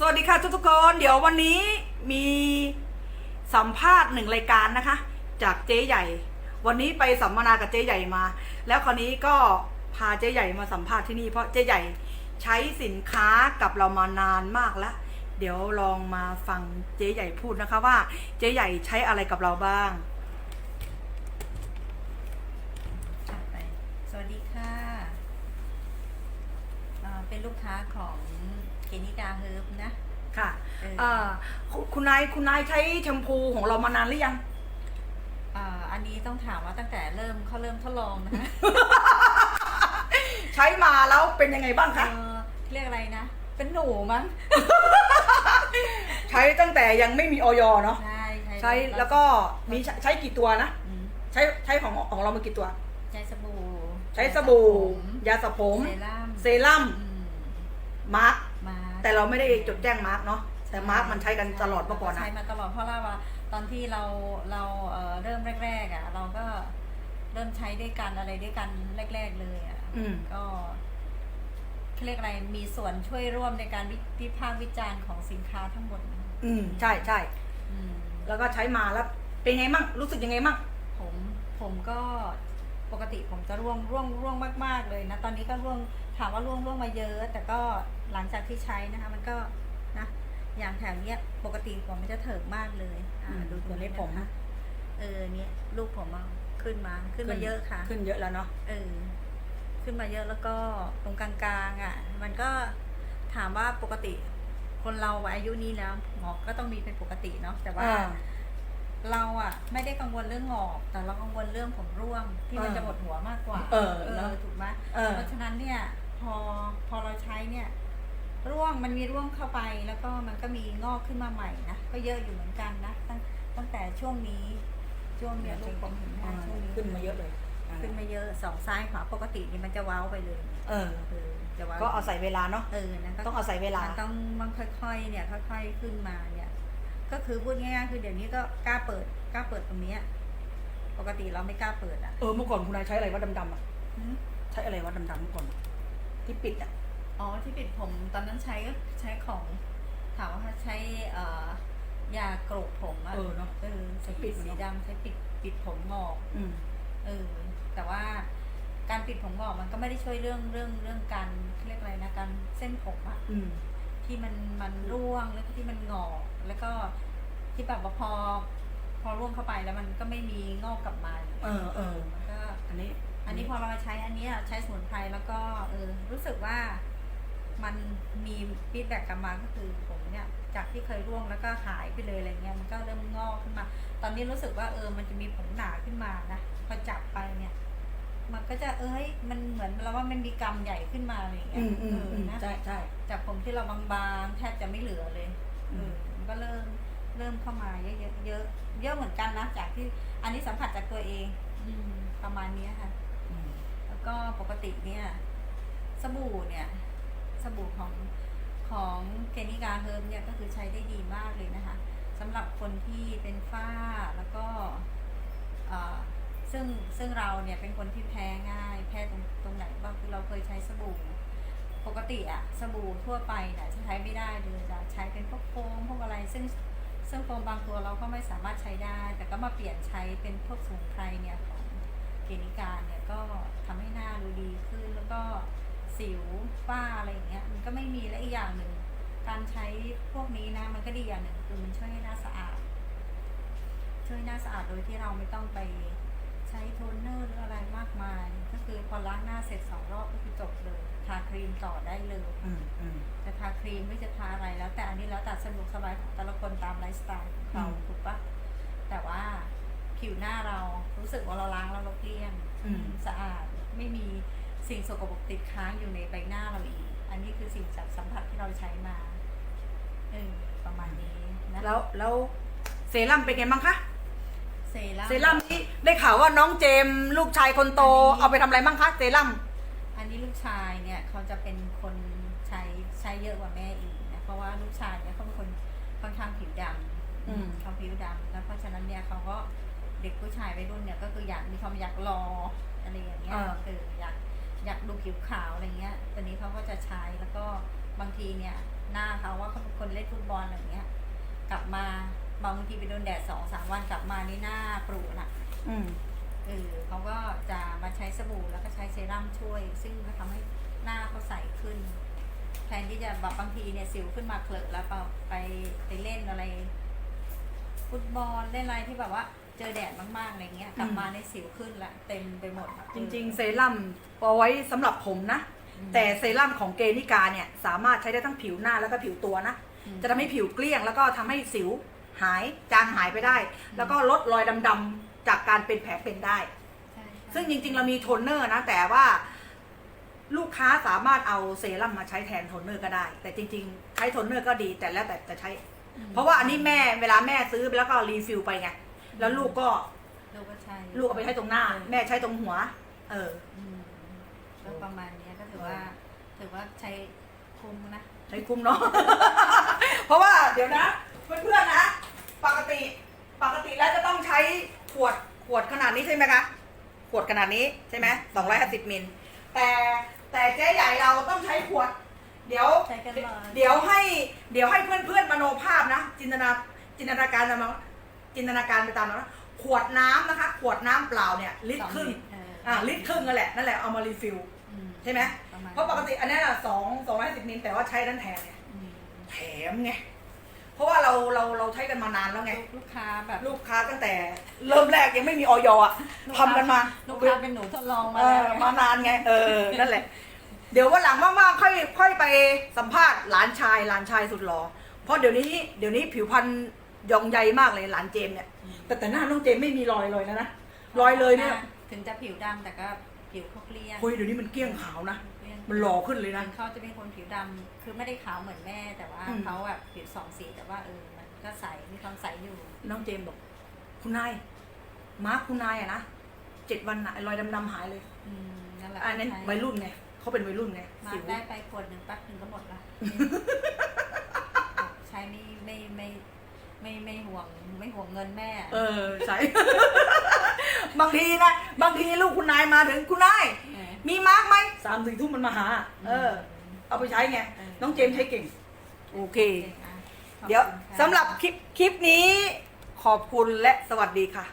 สวัสดีค่ะทุกๆคนเดี๋ยววันนี้มีสัมภาษณ์หนึ่งรายการนะคะ จากเจ๊ใหญ่ วันนี้ไปสัมมนากับเจ๊ใหญ่มา แล้วคราวนี้ก็พาเจ๊ใหญ่มาสัมภาษณ์ที่นี่เพราะเจ๊ใหญ่ใช้สินค้ากับเรามานานมากแล้ว เดี๋ยวลองมาฟังเจ๊ใหญ่พูดนะคะว่าเจ๊ใหญ่ใช้อะไรกับเราบ้าง อะไปสวัสดีค่ะ เอ่อเป็นลูกค้าของเกนิกาเฮิร์บนะ ค่ะเออเอ่อคุณคุณนายคุณนายใช้แชมพูของเรามานานหรือยังอ่าอันนี้ต้องถามว่าตั้งแต่เริ่มเขาเริ่มทดลองนะคะใช้มาแล้วเป็นยังไงบ้างเอคะอเรียกอะไรนะ เป็นหนูมั้ง ใช้ตั้งแต่ยังไม่มีออยเนาะ ใช่ใช้แล้วก็มีใช้ใช้กี่ตัวนะ อืมใช้ใช้ของของเรามากี่ตัว ใช้สบู่ใช้สบู่ ยายาสระผม เซรั่ม เซรั่ม อืม มาร์กมาแต่เราไม่ได้จดแจ้งมาร์กเนาะแต่มาร์กมันใช้กันตลอดเมื่อก่อนนะใช้มาตลอดเพราะว่าตอนที่เราเราเอ่อเริ่มแรก ๆอะเราก็เริ่มใช้ด้วยกันอะไรด้วยกันแรก ๆ เลยอะอืม ก็เขาเรียกอะไรมีส่วนช่วยร่วมในการวิวิพากษ์วิจารณ์ของสินค้าทั้งหมดนะอืมใช่ใช่อืม แล้วก็ใช้มาแล้วเป็นไงมั่งรู้สึกยังไงมั่ง ผมผมก็ ปกติผมจะร่วงร่วงร่วงมาก ๆเลยนะ ตอนนี้ก็ร่วงถามว่าร่วงร่วงมาเยอะ แต่ก็หลังจากที่ใช้นะคะ มันก็นะ อย่างแถวเนี้ยปกติผมมันจะเถิกมากเลยอ่าดูตัวนี้ะผมคะเออเนี่ยลูกผมอะขึ้นมาขึ้นมาเยอะค่ะ ขึ้นเยอะแล้วเนาะเออขึ้นมาเยอะแล้วก็ตรงกลางๆอะ มันก็ถามว่าปกติคนเราอายุนี้แล้วหงอกก็ต้องมีเป็นปกติเนาะแต่ว่าอ่า เราอะไม่ได้กังวลเรื่องหงอก แต่เรากังวลเรื่องผมร่วงที่มันเออจะหมดหัวมากกว่า เออเนอะถูกไหมเออเพราะฉะนั้นเนี่ยพอพอเราใช้เนี่ย ร่วงมันมีร่วงเข้าไปแล้วก็มันก็มีงอกขึ้นมาใหม่นะก็เยอะอยู่เหมือนกันนะตั้งตั้งแต่ช่วงนี้ช่วงเนี้ยลูกผมเห็นไหมอ่าช่วงนี้ขึ้นมาเยอะเลยอ่าขึ้นมาเยอะสองซ้ายขวาปกตินี่มันจะเว้าไปเลย เออเออจะเว้าก็เอาใส่เวลาเนาะเออนะก็ต้องเอาใส่เวลานต้องมันค่อยๆเนี่ยค่อย ๆขึ้นมาเนี่ย ก็คือพูดง่ายๆคือเดี๋ยวนี้ก็กล้าเปิดกล้าเปิดตรงเนี้ยปกติเราไม่กล้าเปิดอะเออเมื่อก่อนคุณนายใช้อะไรวะดำๆอะหืมใช้อะไรวะดำๆเมื่อก่อนที่ปิดอะอ๋อที่ปิดผมตอนนั้นใช้ก็ใช้ของถามว่าใช้เอ่อยาโกรกผมอะเออเนอะเออใช้ปิปิดดมันสีเนอะดำใช้ปิดปิดผมงอกอืม เออแต่ว่าการปิดผมงอกมันก็ไม่ได้ช่วยเรื่องเรื่องเรื่องการเขาเรียกอะไรนะการเส้นผมอะ อืม ที่มันมันร่วงแล้วก็ที่มันงอก แล้วก็ที่แบบว่าพอ พอร่วงเข้าไปแล้วมันก็ไม่มีงอกกลับมาเออเออ มันก็ อันนี้ อันนี้พอเรามาใช้อันเนี้ยใช้สมุนไพรแล้วก็เออรู้สึกว่ามันมีฟีดแบ็กกลับมาก็คือผมเนี่ยจากที่เคยร่วงแล้วก็หายไปเลยอะไรเงี้ยมันก็เริ่มงอกขึ้นมา ตอนนี้รู้สึกว่าเออมันจะมีผมหนาขึ้นมานะพอจับไปเนี่ย มันก็จะเอ้ยมันเหมือนเราว่ามันมีกำใหญ่ขึ้นมาอะไรอย่างเงี้อืยมอืมเออือมนะใช่ใช่จากผมที่เราบางๆแทบจะไม่เหลือเลยอืเอมอมันก็เริ่มเริ่มเข้ามาเยอะๆเยอะเยอะเหมือนกันนะจากที่อันนี้สัมผัสจากตัวเองอืมประมาณเนี้ยค่ะอืมแล้วก็ปกติเนี่ย สบู่เนี่ย สบู่ของของเคนิกาเฮิร์บเนี่ยก็คือใช้ได้ดีมากเลยนะคะสำหรับคนที่เป็นฝ้าแล้วก็เอ่อ ซึ่งซึ่งเราเนี่ยเป็นคนที่แพ้ง่าย แพ้ตรงตรงไหนบ้างคือเราเคยใช้สบู่ ปกติอะสบู่ทั่วไปเนี่ยใช้ไม่ได้เลยจะใช้เป็นพวกโฟมพวกอะไร ซึ่งซึ่งโฟมบางตัวเราก็ไม่สามารถใช้ได้ แต่ก็มาเปลี่ยนใช้เป็นพวกสมุนไพรเนี่ยของเกนิการเนี่ยก็ทำให้หน้าดูดีขึ้นแล้วก็สิวฝ้าอะไรอย่างเงี้ยมันก็ไม่มีและอีกอย่างหนึ่งการใช้พวกนี้นะมันก็ดีอย่างหนึ่งคือมันช่วยให้หน้าสะอาด ช่วยหน้าสะอาดโดยที่เราไม่ต้องไป ใช้โทนเนอร์หรืออะไรมากมาย ก็คือพอล้างหน้าเสร็จสองรอบก็คือจบเลย ทาครีมต่อได้เลยอืมอืม จะทาครีมหรือจะทาอะไรแล้ว แต่อันนี้แล้วแต่สะดวกสบายของแต่ละคนตามไลฟ์สไตล์ของเราอืม ถูกปะแต่ว่าผิวหน้าเรารู้สึกว่าเราล้างแล้วเราเกลี้ยง อืม สะอาดไม่มีสิ่งสกปรกติดค้างอยู่ในใบหน้าเราอีก อันนี้คือสิ่งจากสัมผัสที่เราใช้มาเออประมาณนี้นะแล้วแล้วเซรั่มเป็นไงบ้างคะ เซรั่ม เซรั่มนี้ได้ข่าวว่าน้องเจมส์ลูกชายคนโต อันนี้ เอาไปทำอะไรบ้างคะเซรั่ม อันนี้ลูกชายเนี่ยเขาจะเป็นคนใช้ใช้เยอะกว่าแม่อีกนะเพราะว่าลูกชายเนี่ยเขาเป็นคนค่อนข้างผิวดำอืมเขาผิวดำแล้วเพราะฉะนั้นเนี่ยเขาก็เด็กผู้ชายวัยรุ่นเนี่ยก็คืออยากมีความอยากรออะไรอย่างเงี้ยอ่าเอออยากอยากดูผิวขาวอะไรเงี้ยตอนนี้เขาก็จะใช้แล้วก็บางทีเนี่ยหน้าเขาว่าเขาเป็นคนเล่นฟุตบอลอะไรอย่างเงี้ย กลับมา บางทีไปโดนแดดสองสามวันกลับมานี่หน้าปรุน่ะอืมเออเขาก็จะมาใช้สบู่แล้วก็ใช้เซรั่มช่วย ซึ่งก็ทำให้หน้าเขาใสขึ้น แทนที่จะแบบบางทีเนี่ยสิวขึ้นมาเคลอะแล้วก็ไปไปเล่นอะไร ฟุตบอลเล่นอะไรที่แบบว่าเจอแดดมากๆอะไรเงี้ยกลับมาในสิวขึ้นละเต็มไปหมดอะจริง ๆ เซรั่มเอาไว้สำหรับผมนะอืมแต่เซรั่มของเกนิกาเนี่ย สามารถใช้ได้ทั้งผิวหน้าแล้วก็ผิวตัวนะอืมจะทำให้ผิวเกลี้ยงแล้วก็ทำให้สิว หายจางหายไปได้ แล้วก็ลดรอยดำๆจากการเป็นแผลเป็นได้ ใช่ใช่ซึ่งจริงๆ เรามีโทนเนอร์นะ แต่ว่าลูกค้าสามารถเอาเซรั่มมาใช้แทนโทนเนอร์ก็ได้ แต่จริงๆ ใช้โทนเนอร์ก็ดีแต่แล้วแต่จะใช้ อืมเพราะว่าอันนี้แม่เวลาแม่ซื้อไปแล้วก็รีฟิลไปไงแล้วลูกก็ลูกก็ใช้ลูกเอาไปใช้ตรงหน้า แม่ใช้ตรงหัว เออ อืมก็ประมาณเนี้ยก็ถือว่า ถือว่าใช้คุ้มนะ ใช้คุ้มเนาะ เพราะว่าเดี๋ยวนะเพื่อนๆนะปก ติปกติแล้วจะต้องใช้ขวดขวดขนาดนี้ใช่ไหมคะขวดขนาดนี้ใช่ไหมสองร้อยห้าสิบมิลแต่แต่เจ๊ใหญ่เราต้องใช้ขวด เดี๋ยวใช้กันมาเดี๋ยวให้เดี๋ยวให้เพื่อนๆมโนภาพนะ จินตนาจินตนาการตามมาจินตนาการไปตามเรานะขวดน้ำนะคะ ขวดน้ำเปล่าเนี่ยลิตรครึ่งเอออ่าลิตรครึ่งนั่นแหละนั่นแหละเอามารีฟิลอืมใช่ไหมประมาณเพราะปกติอันนี้อะสองสองร้อยสิบมิลแต่ว่าใช้ด้านแทนเนี่ยอืมแถมไง เพราะว่าเราเราเราใช้กันมานานแล้วไง ลูกค้าแบบลูกค้าตั้งแต่เริ่มแรกยังไม่มีออยอะลูกค้าทำกันมาลูกค้าเป็นหนูทดลองมาเอแล้วอมานานไง เออ นั่นแหละ เดี๋ยววันหลังว่างๆค่อยค่อยไปสัมภาษณ์หลานชายหลานชายสุดหล่อเพราะเดี๋ยวนี้เดี๋ยวนี้ผิวพรรณยองใยมากเลยหลานเจมส์เนี่ย แต่แต่หน้าน้องเจมส์ไม่มีรอยเลยนะนะรอยเลยเนี่ย ถึงจะผิวดำแต่ก็ ผิวเขาเกลี้ยงคุยเดี๋ยวนี้มันเกลี้ยงขาวนะ เกลี้ยงมันหล่อขึ้นเลยมันะนเขาจะเป็นคนผิวดำคือไม่ได้ขาวเหมือนแม่ แต่ว่าอืม เขาแบบผิวสองสีแต่ว่าเออมันก็ใสมีความใสอยู่ น้องเจมส์บอก คุณนาย มาร์คคุณนายอะนะเจ็ดวันอะไอ้รอยดำๆหายเลยอืมนั่นแหละอันนั้นใช้วัยรุ่นไงเขาเป็นวัยรุ่นไงมาสิวได้ไปขวดหนึ่งแป๊บหนึ่งก็หมดละ ใช้ไม่ไม่ไม่ไม่ไม่ห่วงไม่ห่วงเงินแม่ เออใช่ บางทีนะบางทีลูกคุณนายมาถึงคุณนายเออมีมาร์กไหมสามสี่ทุ่มมันมาหา เออ เอาไปใช้ไงเออน้องเจมส์ใช้เก่ง โอเคเก่งอะขอบเดี๋ยวคุณค่ะสำหรับคลิปคลิปนี้ขอบคุณและสวัสดีค่ะ